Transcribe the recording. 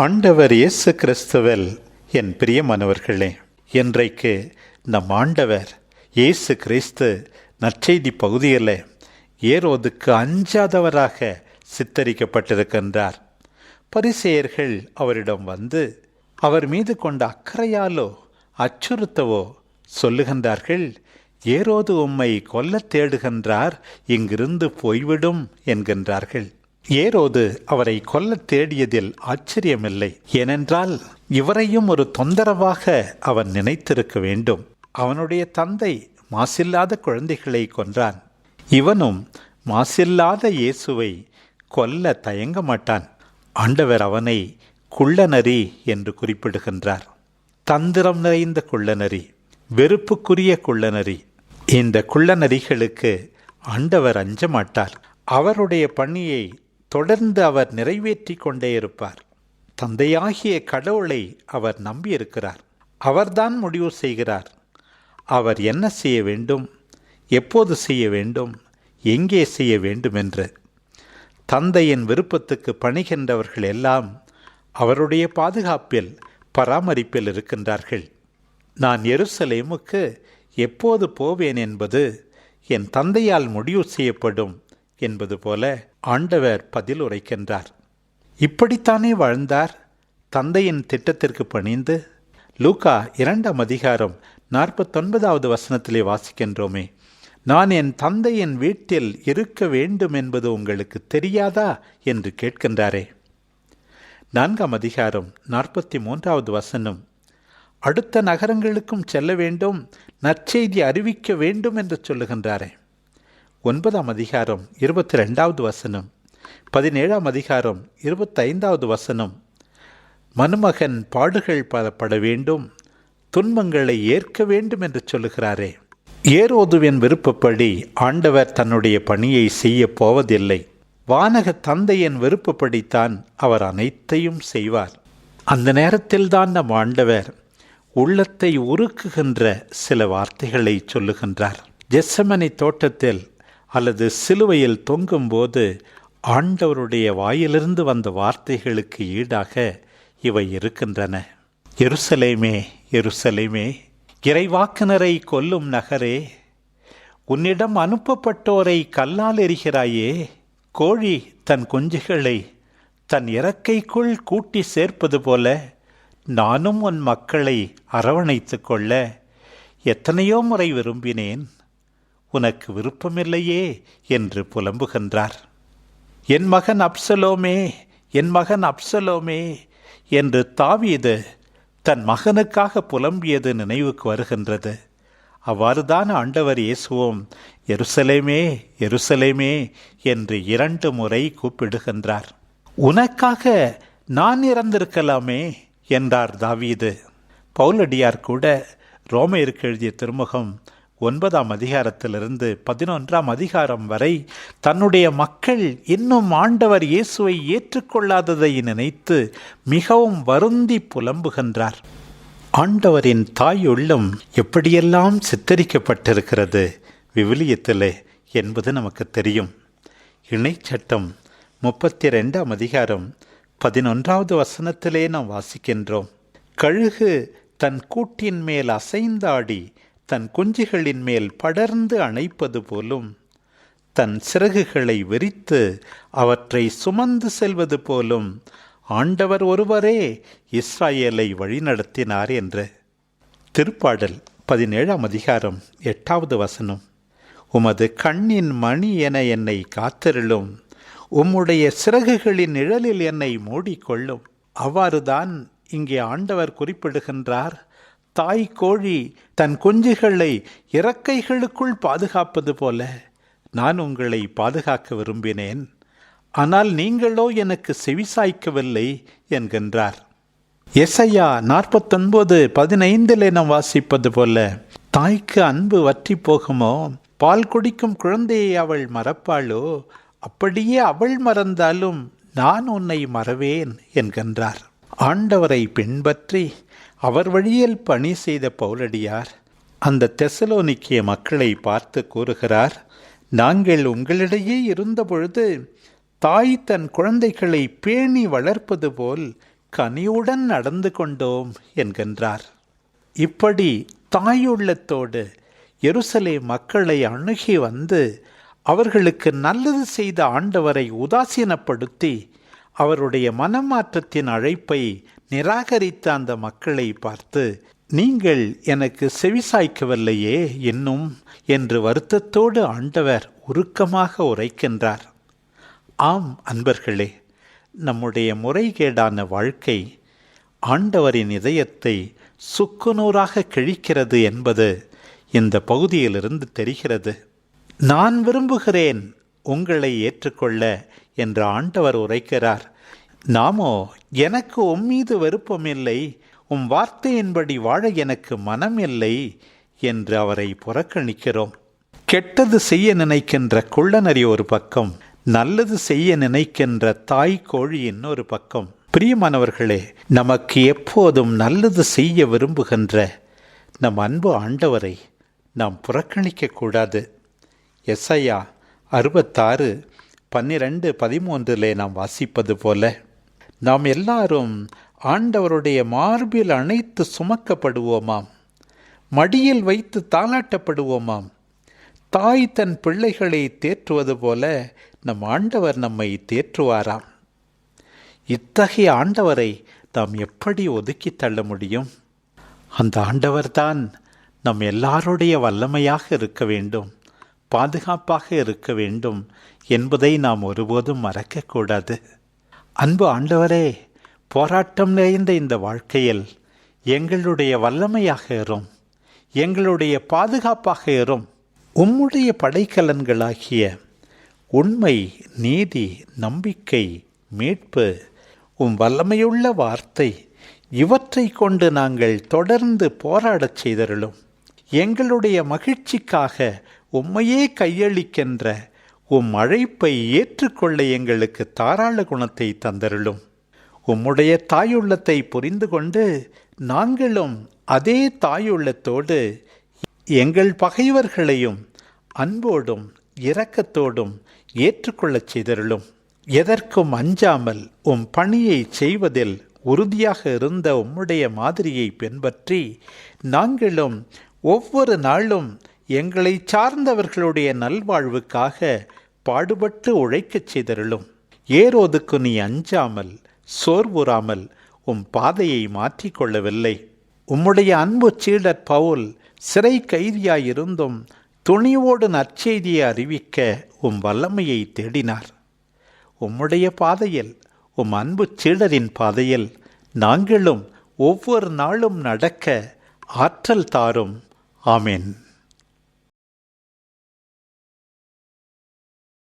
ஆண்டவர் இயேசு கிறிஸ்துவல் என் பிரியமானவர்களே இன்றைக்கு நம் ஆண்டவர் இயேசு கிறிஸ்து நற்செய்தி பகுதியில் ஏரோதுக்கு அஞ்சாதவராக சித்தரிக்கப்பட்டிருக்கின்றார். பரிசெயர்கள் அவரிடம் வந்து அவர் மீது கொண்ட அக்கறையாலோ அச்சுறுத்தவோ சொல்லுகின்றார்கள் ஏரோது உம்மை கொல்லத் தேடுகின்றார் இங்கிருந்து போய்விடும் என்கின்றார்கள். ஏரோது அவரை கொல்ல தேடியதில் ஆச்சரியமில்லை. ஏனென்றால் இவரையும் ஒரு தொந்தரவாக அவன் நினைத்திருக்க வேண்டும். அவனுடைய தந்தை மாசில்லாத குழந்தைகளை கொன்றான். இவனும் மாசில்லாத இயேசுவை கொல்ல தயங்க மாட்டான். ஆண்டவர் அவனை குள்ளநரி என்று குறிப்பிடுகின்றார். தந்திரம் நிறைந்த குள்ளநரி வெறுப்புக்குரிய குள்ளநரி. இந்த குள்ளநரிகளுக்கு ஆண்டவர் அஞ்ச மாட்டார். அவருடைய பணியை தொடர்ந்து அவர் நிறைவேற்றி கொண்டே இருப்பார். தந்தையாகிய கடவுளை அவர் நம்பியிருக்கிறார். அவர்தான் முடிவு செய்கிறார். அவர் என்ன செய்ய வேண்டும்? எப்போது செய்ய வேண்டும்? எங்கே செய்ய வேண்டும் என்று. தந்தையின் விருப்பத்துக்கு பணிகின்றவர்கள் எல்லாம் அவருடைய பாதுகாப்பில் பராமரிப்பில் இருக்கின்றார்கள். நான் எருசலேமுக்கு எப்போது போவேன் என்பது என் தந்தையால் முடிவு செய்யப்படும் என்பது போல ஆண்டவர் பதில் உரைக்கின்றார். இப்படித்தானே வாழ்ந்தார்? தந்தையின் திட்டத்திற்கு பணிந்து லூகா இரண்டாம் அதிகாரம் நாற்பத்தொன்பதாவது வசனத்திலே வாசிக்கின்றோமே. நான் என் தந்தையின் வீட்டில் இருக்க வேண்டும் என்பது உங்களுக்கு தெரியாதா? என்று கேட்கின்றாரே. நான்காம் அதிகாரம் நாற்பத்தி மூன்றாவது வசனம். அடுத்த நகரங்களுக்கும் செல்ல வேண்டும் நற்செய்தி அறிவிக்க வேண்டும் என்று சொல்லுகின்றாரே. ஒன்பதாம் அதிகாரம் இருபத்தி ரெண்டாவது வசனம் பதினேழாம் அதிகாரம் இருபத்தைந்தாவது வசனம். மனுமகன் பாடுகள் பட வேண்டும் துன்பங்களை ஏற்க வேண்டும் என்று சொல்லுகிறாரே. ஏரோதுவின் விருப்பப்படி ஆண்டவர் தன்னுடைய பணியை செய்ய போவதில்லை. வானக தந்தையின் விருப்பப்படித்தான் அவர் அனைத்தையும் செய்வார். அந்த நேரத்தில்தான் நம் ஆண்டவர் உள்ளத்தை உருக்குகின்ற சில வார்த்தைகளை சொல்லுகின்றார். ஜெஸ்ஸமனை தோட்டத்தில் அல்லது சிலுவையில் தொங்கும்போது ஆண்டவருடைய வாயிலிருந்து வந்த வார்த்தைகளுக்கு ஈடாக இவை இருக்கின்றன. எருசலேமே எருசலேமே இறைவாக்குனரை கொல்லும் நகரே உன்னிடம் அனுப்பப்பட்டோரை கல்லால் எரிகிறாயே கோழி தன் குஞ்சுகளை தன் இறக்கைக்குள் கூட்டி சேர்ப்பது போல நானும் உன் மக்களை அரவணைத்து கொள்ள எத்தனையோ முறை விரும்பினேன். உனக்கு விருப்பமில்லையே என்று புலம்புகின்றார். என் மகன் அப்சலோமே என் மகன் அப்சலோமே என்று தாவியது தன் மகனுக்காக புலம்பியது நினைவுக்கு வருகின்றது. அவ்வாறுதான் ஆண்டவர் இயேசுவோம் எருசலேமே எருசலேமே என்று இரண்டு முறை கூப்பிடுகின்றார். உனக்காக நான் இறந்திருக்கலாமே என்றார் தாவீது. பவுலடியார் கூட ரோமையருக்கு எழுதிய திருமுகம் ஒன்பதாம் அதிகாரத்திலிருந்து பதினொன்றாம் அதிகாரம் வரை தன்னுடைய மக்கள் இன்னும் ஆண்டவர் இயேசுவை ஏற்றுக்கொள்ளாததை நினைத்து மிகவும் வருந்தி புலம்புகின்றார். ஆண்டவரின் தாய் உள்ளம் எப்படியெல்லாம் சித்தரிக்கப்பட்டிருக்கிறது? விவிலியத்திலே என்பது நமக்கு தெரியும். இணைச்சட்டம் முப்பத்தி ரெண்டாம் அதிகாரம் பதினொன்றாவது வசனத்திலே நாம் வாசிக்கின்றோம். கழுகு தன் கூட்டின் மேல் அசைந்தாடி தன் குஞ்சுகளின் மேல் படர்ந்து அணைப்பது போலும் தன் சிறகுகளை விரித்து அவற்றை சுமந்து செல்வது போலும் ஆண்டவர் ஒருவரே இஸ்ராயேலை வழிநடத்தினார் என்று. திருப்பாடல் பதினேழாம் அதிகாரம் எட்டாவது வசனம். உமது கண்ணின் மணி என என்னை காத்திருளும் உம்முடைய சிறகுகளின் நிழலில் என்னை மூடிக்கொள்ளும். அவ்வாறுதான் இங்கே ஆண்டவர் குறிப்பிடுகின்றார். தாய் கோழி தன் குஞ்சுகளை இறக்கைகளுக்குள் பாதுகாப்பது போல நான் உங்களை பாதுகாக்க விரும்பினேன். ஆனால் நீங்களோ எனக்கு செவிசாய்க்கவில்லை என்கின்றார். எசையா நாற்பத்தொன்பது பதினைந்தில் நாம் வாசிப்பது போல தாய்க்கு அன்பு வற்றி போகுமோ? பால் குடிக்கும் குழந்தையை அவள் மறப்பாளோ? அப்படியே அவள் மறந்தாலும் நான் உன்னை மறவேன் என்கின்றார். ஆண்டவரை பின்பற்றி அவர் வழியில் பணி செய்த பவுலடியார் அந்த தெசலோனிக்கிய மக்களை பார்த்து கூறுகிறார் நாங்கள் உங்களிடையே இருந்தபொழுது தாய் தன் குழந்தைகளை பேணி வளர்ப்பது போல் கனியுடன் நடந்து கொண்டோம் என்கின்றார். இப்படி தாயுள்ளத்தோடு எருசலே மக்களை அணுகி வந்து அவர்களுக்கு நல்லது செய்த ஆண்டவரை உதாசீனப்படுத்தி அவருடைய மனமாற்றத்தின் அழைப்பை நிராகரித்த அந்த மக்களை பார்த்து நீங்கள் எனக்கு செவிசாய்க்கவில்லையே இன்னும் என்று வருத்தத்தோடு ஆண்டவர் உருக்கமாக உரைக்கின்றார். ஆம் அன்பர்களே நம்முடைய முறைகேடான வாழ்க்கை ஆண்டவரின் இதயத்தை சுக்குநூறாக கிழிக்கிறது என்பது இந்த பகுதியிலிருந்து தெரிகிறது. நான் விரும்புகிறேன் உங்களை ஏற்றுக்கொள்ள என்று ஆண்டவர் உரைக்கிறார். நாமோ எனக்கு உம்மீது விருப்பமில்லை உம் வார்த்தையின்படி வாழ எனக்கு மனம் இல்லை என்று அவரை புறக்கணிக்கிறோம். கெட்டது செய்ய நினைக்கின்ற குள்ளநரி ஒரு பக்கம் நல்லது செய்ய நினைக்கின்ற தாய் கோழி இன்னொரு பக்கம். பிரியமானவர்களே நமக்கு எப்போதும் நல்லது செய்ய விரும்புகின்ற நம் அன்பு ஆண்டவரை நாம் புறக்கணிக்கக்கூடாது. எஸ்ஐயா அறுபத்தாறு பன்னிரண்டு பதிமூன்றிலே நாம் வாசிப்பது போல நாம் எல்லாரும் ஆண்டவருடைய மார்பில் அணைத்து சுமக்கப்படுவோமாம். மடியில் வைத்து தாளாட்டப்படுவோமாம். தாய் தன் பிள்ளைகளை தேற்றுவது போல நம் ஆண்டவர் நம்மை தேற்றுவாராம். இத்தகைய ஆண்டவரை நாம் எப்படி ஒதுக்கி தள்ள முடியும்? அந்த ஆண்டவர்தான் நம் எல்லாருடைய வல்லமையாக இருக்க வேண்டும். பாதுகாப்பாக இருக்க வேண்டும் என்பதை நாம் ஒருபோதும் மறக்கக்கூடாது. அன்பு ஆண்டவரே போராட்டம் நிறைந்த இந்த வாழ்க்கையில் எங்களுடைய வல்லமையாக இரும் எங்களுடைய பாதுகாப்பாக இரும் உம்முடைய படைக்கலன்களாகிய உண்மை நீதி நம்பிக்கை மீட்பு உம் வல்லமையுள்ள வார்த்தை இவற்றை கொண்டு நாங்கள் தொடர்ந்து போராடச் செய்தருளும். எங்களுடைய மகிழ்ச்சிக்காக உம்மையே கையளிக்கின்ற உம் அழைப்பை ஏற்றுக்கொள்ள எங்களுக்கு தாராள குணத்தை தந்தருளும். உம்முடைய தாயுள்ளத்தை புரிந்து கொண்டு நாங்களும் அதே தாயுள்ளத்தோடு எங்கள் பகைவர்களையும் அன்போடும் இரக்கத்தோடும் ஏற்றுக்கொள்ளச் செய்தருளும். எதற்கும் அஞ்சாமல் உம் பணியை செய்வதில் உறுதியாக இருந்த உம்முடைய மாதிரியை பின்பற்றி நாங்களும் ஒவ்வொரு நாளும் எங்களை சார்ந்தவர்களுடைய நல்வாழ்வுக்காக பாடுபட்டு உழைக்கச் செய்தருளும். ஏரோதுக்கு நீ அஞ்சாமல் சோர்வுறாமல் உம் பாதையை மாற்றிக்கொள்ளவில்லை உம்முடைய அன்பு சீடர் பவுல் சிறை கைதியாயிருந்தும் துணிவோடு நற்செய்தியை அறிவிக்க உம் வல்லமையை தேடினார். உம்முடைய பாதையில் உம் அன்பு சீடரின் பாதையில் நாங்களும் ஒவ்வொரு நாளும் நடக்க ஆற்றல் தாரும். ஆமேன்.